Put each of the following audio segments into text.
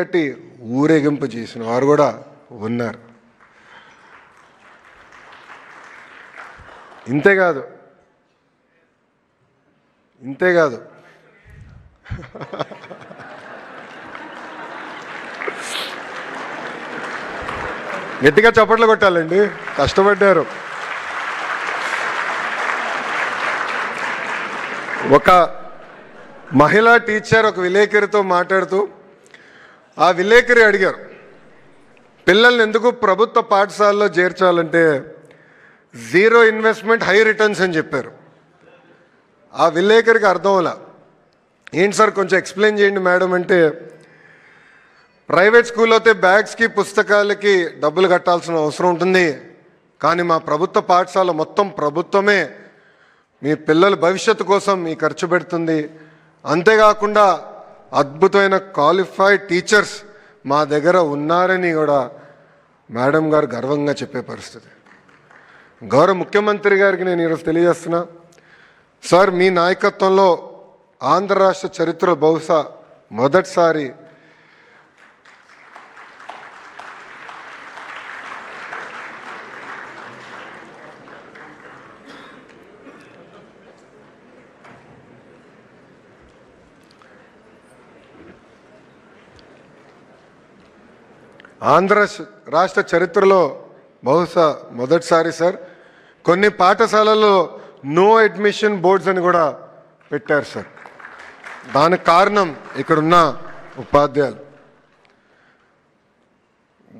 కట్టి ఊరేగింపు చేసిన వారు కూడా ఉన్నారు. ఇంతేకాదు ఇంతేకాదు గట్టిగా చప్పట్లు కొట్టాలండి. కష్టపడ్డారు. ఒక మహిళా టీచర్ ఒక విలేకరితో మాట్లాడుతూ ఆ విలేకరి అడిగారు పిల్లల్ని ఎందుకు ప్రభుత్వ పాఠశాలలో చేర్చాలంటే జీరో ఇన్వెస్ట్మెంట్ హై రిటర్న్స్ అని చెప్పారు. ఆ విలేకరికి అర్థంలా ఏంటి సార్ కొంచెం ఎక్స్ప్లెయిన్ చేయండి మేడం అంటే ప్రైవేట్ స్కూల్ అయితే బ్యాగ్స్కి పుస్తకాలకి డబ్బులు కట్టాల్సిన అవసరం ఉంటుంది. కానీ మా ప్రభుత్వ పాఠశాల మొత్తం ప్రభుత్వమే. మీ పిల్లల భవిష్యత్తు కోసం మీ ఖర్చు పెడుతుంది. అంతేకాకుండా అద్భుతమైన క్వాలిఫైడ్ టీచర్స్ మా దగ్గర ఉన్నారని కూడా మేడం గారు గర్వంగా చెప్పే పరిస్థితి. గౌరవ ముఖ్యమంత్రి గారికి నేను ఈరోజు తెలియజేస్తున్నా. సార్ మీ నాయకత్వంలో ఆంధ్ర రాష్ట్ర చరిత్ర బహుశా మొదటిసారి ఆంధ్ర రాష్ట్ర చరిత్రలో బహుశా మొదటిసారి సార్. కొన్ని పాఠశాలల్లో నో అడ్మిషన్ బోర్డ్స్ అని కూడా పెట్టారు సార్. దానికి కారణం ఇక్కడున్న ఉపాధ్యాయులు.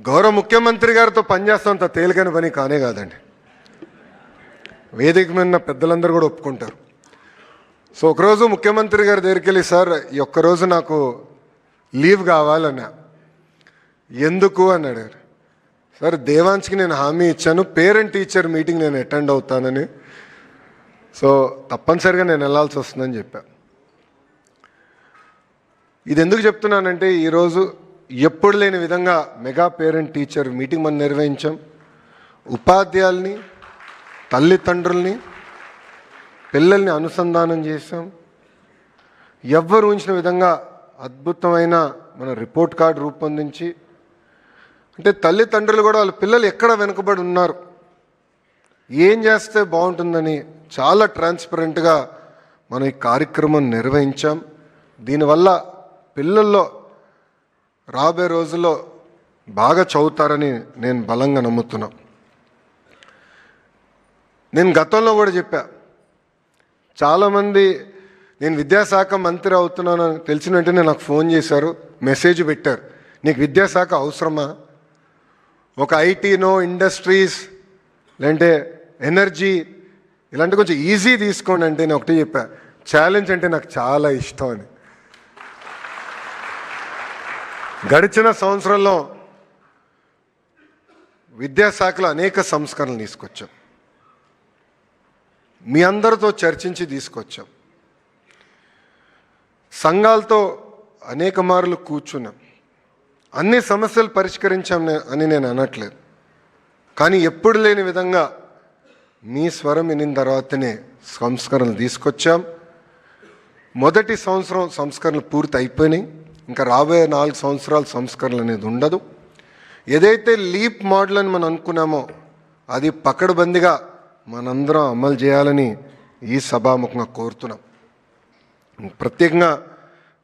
గౌరవ ముఖ్యమంత్రి గారితో పనిచేస్తాంత తేలికైన పని కానే కాదండి. వేదిక మీద పెద్దలందరూ కూడా ఒప్పుకుంటారు. సో ఒకరోజు ముఖ్యమంత్రి గారి దగ్గరికి వెళ్ళి సార్ ఈ ఒక్కరోజు నాకు లీవ్ కావాలన్నా ఎందుకు అని అడిగారు. సార్ దేవాన్స్కి నేను హామీ ఇచ్చాను. పేరెంట్ టీచర్ మీటింగ్ నేను అటెండ్ అవుతానని. సో తప్పనిసరిగా నేను వెళ్ళాల్సి వస్తుందని చెప్పా. ఇది ఎందుకు చెప్తున్నానంటే ఈరోజు ఎప్పుడు లేని విధంగా మెగా పేరెంట్ టీచర్ మీటింగ్ మనం నిర్వహించాం. ఉపాధ్యాయుల్ని తల్లిదండ్రుల్ని పిల్లల్ని అనుసంధానం చేసాం ఎవ్వరు ఉంచిన విధంగా అద్భుతమైన మన రిపోర్ట్ కార్డు రూపొందించి అంటే తల్లిదండ్రులు కూడా వాళ్ళ పిల్లలు ఎక్కడ వెనుకబడి ఉన్నారు? ఏం చేస్తే బాగుంటుందని చాలా ట్రాన్స్పరెంట్గా మనం ఈ కార్యక్రమం నిర్వహించాం. దీనివల్ల పిల్లల్లో రాబోయే రోజుల్లో బాగా చదువుతారని నేను బలంగా నమ్ముతున్నా. నేను గతంలో కూడా చెప్పా. చాలామంది నేను విద్యాశాఖ మంత్రి అవుతున్నాను తెలిసిన వెంటనే నాకు ఫోన్ చేశారు మెసేజ్ పెట్టారు. నీకు విద్యాశాఖ అవసరమా? ఒక ఐటీనో ఇండస్ట్రీస్ లేదంటే ఎనర్జీ ఇలాంటి కొంచెం ఈజీ తీసుకోండి అంటే నేను ఒకటి చెప్పా. ఛాలెంజ్ అంటే నాకు చాలా ఇష్టం అని గడిచిన సంవత్సరంలో విద్యాశాఖలో అనేక సంస్కరణలు తీసుకొచ్చాం. మీ అందరితో చర్చించి తీసుకొచ్చాం. సంఘాలతో అనేక మార్లు కూర్చున్నాం. అన్ని సమస్యలు పరిష్కరించాం అని నేను అనట్లేదు. కానీ ఎప్పుడు లేని విధంగా మీ స్వరం వినిన తర్వాతనే సంస్కరణలు తీసుకొచ్చాం. మొదటి సంవత్సరం సంస్కరణలు పూర్తి అయిపోయినాయి. ఇంకా రాబోయే నాలుగు సంవత్సరాల సంస్కరణలు అనేది ఉండదు. ఏదైతే లీప్ మోడల్ అని మనం అనుకున్నామో అది పకడ్బందీగా మనందరం అమలు చేయాలని ఈ సభాముఖంగా కోరుతున్నాం. ప్రత్యేకంగా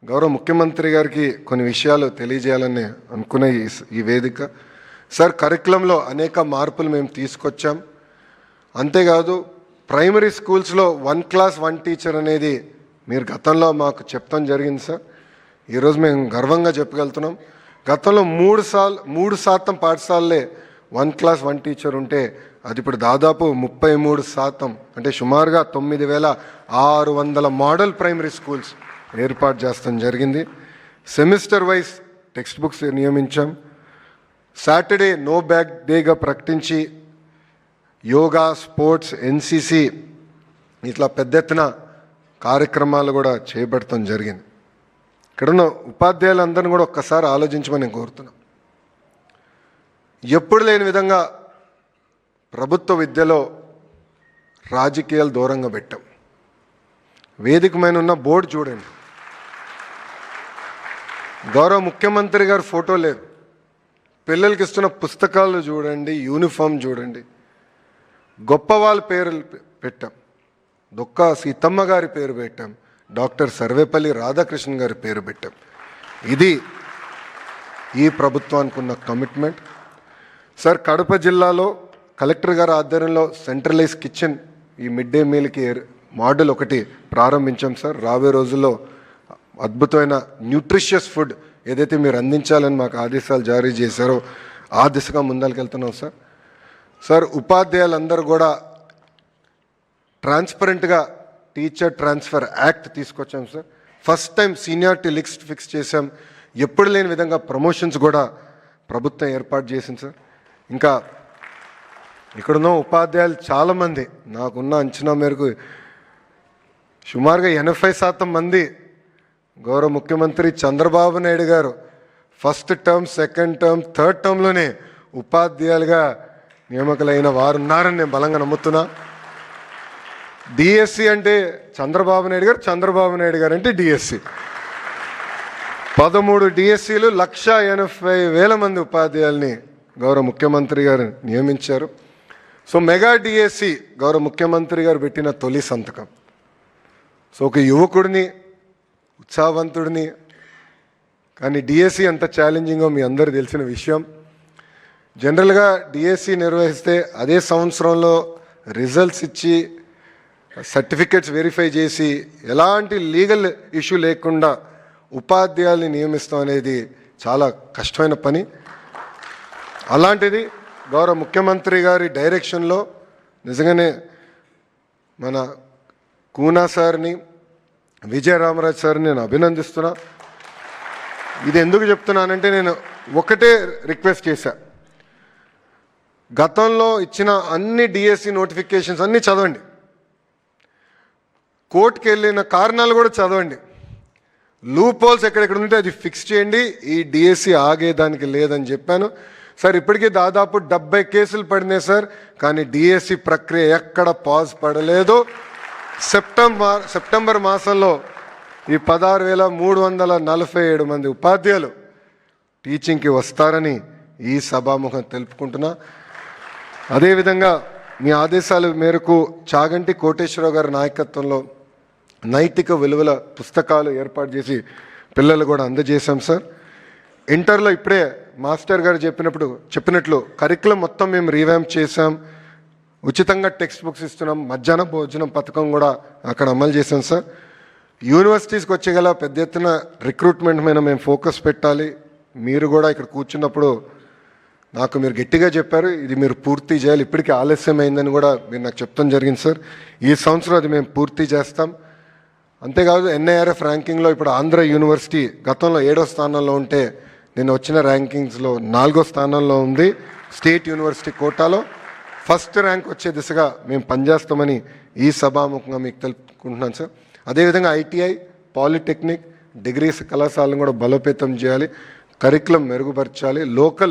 గౌరవ ముఖ్యమంత్రి గారికి కొన్ని విషయాలు తెలియజేయాలని అనుకునే ఈ వేదిక. సార్ కరికులంలో అనేక మార్పులు మేము తీసుకొచ్చాం. అంతేకాదు ప్రైమరీ స్కూల్స్లో వన్ క్లాస్ వన్ టీచర్ అనేది మీరు గతంలో మాకు చెప్తాం జరిగింది సార్. ఈరోజు మేము గర్వంగా చెప్పగలుగుతున్నాం. గతంలో మూడు సార్లు మూడు శాతం పాఠశాలలే వన్ క్లాస్ వన్ టీచర్ ఉంటే అది ఇప్పుడు దాదాపు ముప్పై మూడు శాతం. అంటే సుమారుగా తొమ్మిది వేల ఆరు వందల మోడల్ ప్రైమరీ స్కూల్స్. ఏర్పాటు చేస్తాం జరిగింది. సెమిస్టర్ వైజ్ టెక్స్ట్ బుక్స్ నియమించాం. సాటర్డే నో బ్యాగ్ డేగా ప్రకటించి యోగా స్పోర్ట్స్ ఎన్సిసి ఇట్లా పెద్ద ఎత్తున కార్యక్రమాలు కూడా చేపడటం జరిగింది. ఇక్కడున్న ఉపాధ్యాయులందరినీ కూడా ఒక్కసారి ఆలోచించమని నేను కోరుతున్నాను ఎప్పుడు లేని విధంగా ప్రభుత్వ విద్యలో రాజకీయాలు దూరంగా పెట్టాం. వేదిక మీద ఉన్న బోర్డు చూడండి. గౌరవ ముఖ్యమంత్రి గారి ఫోటో లేదు. పిల్లలకి ఇస్తున్న పుస్తకాలు చూడండి యూనిఫామ్ చూడండి. గొప్ప వాళ్ళ పేర్లు పెట్టాం. దొక్క సీతమ్మ గారి పేరు పెట్టాం. డాక్టర్ సర్వేపల్లి రాధాకృష్ణ గారి పేరు పెట్టాం. ఇది ఈ ప్రభుత్వానికి ఉన్న కమిట్మెంట్ సార్ కడప జిల్లాలో కలెక్టర్ గారి ఆధ్వర్యంలో సెంట్రలైజ్ కిచెన్ ఈ మిడ్ డే మీల్కి మోడల్ ఒకటి ప్రారంభించాం సార్. రాబోయే రోజుల్లో అద్భుతమైన న్యూట్రిషియస్ ఫుడ్ ఏదైతే మీరు అందించాలని మాకు ఆదేశాలు జారీ చేశారో ఆ దిశగా ముందరికెళ్తున్నాం సార్. సార్ ఉపాధ్యాయులందరూ కూడా ట్రాన్స్పరెంట్గా టీచర్ ట్రాన్స్ఫర్ యాక్ట్ తీసుకొచ్చాం sir. First time seniority list fix చేశాం. ఎప్పుడు లేని విధంగా ప్రమోషన్స్ కూడా ప్రభుత్వం ఏర్పాటు చేసింది సార్. ఇంకా ఇక్కడున్న ఉపాధ్యాయులు చాలామంది నాకున్న అంచనా మేరకు సుమారుగా ఎనభై శాతం మంది గౌరవ ముఖ్యమంత్రి Chandrababu Naidu garu first term second term third టర్మ్లోనే ఉపాధ్యాయులుగా నియామకులైన వారు ఉన్నారని నేను బలంగా నమ్ముతున్నా. డిఎస్సి అంటే చంద్రబాబు నాయుడు గారు చంద్రబాబు నాయుడు గారు అంటే డిఎస్సి పదమూడు డిఎస్సీలు లక్ష ఎనభై వేల మంది ఉపాధ్యాయుల్ని గౌరవ ముఖ్యమంత్రి గారు నియమించారు. సో మెగా డిఎస్సి గౌరవ ముఖ్యమంత్రి గారు పెట్టిన తొలి సంతకం. సో ఒక యువకుడిని ఉత్సాహవంతుడిని. కానీ డిఎస్సి ఎంత ఛాలెంజింగో మీ అందరూ తెలిసిన విషయం. జనరల్గా డిఎస్సి నిర్వహిస్తే అదే సంవత్సరంలో రిజల్ట్స్ ఇచ్చి సర్టిఫికెట్స్ వెరిఫై చేసి ఎలాంటి లీగల్ ఇష్యూ లేకుండా ఉపాధ్యాయుల్ని నియమిస్తాం అనేది చాలా కష్టమైన పని. అలాంటిది గౌరవ ముఖ్యమంత్రి గారి డైరెక్షన్లో నిజంగానే మన కూనా సార్ని విజయ రామరాజ్ సార్ని నేను అభినందిస్తున్నా. ఇది ఎందుకు చెప్తున్నానంటే నేను ఒకటే రిక్వెస్ట్ చేశా. గతంలో ఇచ్చిన అన్ని డిఎస్సి నోటిఫికేషన్స్ అన్నీ చదవండి. కోర్టుకి వెళ్ళిన కారణాలు కూడా చదవండి. లూప్ హోల్స్ ఎక్కడెక్కడ ఉంటే అది ఫిక్స్ చేయండి. ఈ డిఎస్సి ఆగేదానికి లేదని చెప్పాను. సార్ ఇప్పటికీ దాదాపు డెబ్బై కేసులు పడినాయి సార్. కానీ డిఎస్సి ప్రక్రియ ఎక్కడ పాజ్ పడలేదు సెప్టెంబర్ సెప్టెంబర్ మాసంలో ఈ పదహారు వేల మూడు వందల నలభై ఏడు మంది ఉపాధ్యాయులు టీచింగ్కి వస్తారని ఈ సభాముఖం తెలుపుకుంటున్నా. అదేవిధంగా మీ ఆదేశాల మేరకు చాగంటి కోటేశ్వరరావు గారి నాయకత్వంలో నైతిక విలువల పుస్తకాలు ఏర్పాటు చేసి పిల్లలు కూడా అందజేశాం సార్. ఇంటర్లో ఇప్పుడే మాస్టర్ గారు చెప్పినప్పుడు చెప్పినట్లు కరికులం మొత్తం మేము రీవ్యాంప్ చేశాం. ఉచితంగా టెక్స్ట్ బుక్స్ ఇస్తున్నాం. మధ్యాహ్న భోజనం పథకం కూడా అక్కడ అమలు చేశాం సార్. యూనివర్సిటీస్కి వచ్చేగల పెద్ద ఎత్తున రిక్రూట్మెంట్ మీద మేము ఫోకస్ పెట్టాలి. మీరు కూడా ఇక్కడ కూర్చున్నప్పుడు నాకు మీరు గట్టిగా చెప్పారు. ఇది మీరు పూర్తి చేయాలి. ఇప్పటికీ ఆలస్యం అయిందని కూడా మీరు నాకు చెప్తాం జరిగింది సార్. ఈ సంవత్సరం అది మేము పూర్తి చేస్తాం. అంతేకాదు ఎన్ఐఆర్ఎఫ్ ర్యాంకింగ్లో ఇప్పుడు ఆంధ్ర యూనివర్సిటీ గతంలో ఏడో స్థానంలో ఉంటే నేను వచ్చిన ర్యాంకింగ్స్లో నాలుగో స్థానంలో ఉంది. స్టేట్ యూనివర్సిటీ కోటాలో ఫస్ట్ ర్యాంక్ వచ్చే దిశగా మేము పనిచేస్తామని ఈ సభాముఖంగా మీకు తెలుపుకుంటున్నాను సార్. అదేవిధంగా ఐటీఐ పాలిటెక్నిక్ డిగ్రీస్ కళాశాలను కూడా బలోపేతం చేయాలి. కరికులం మెరుగుపరచాలి. లోకల్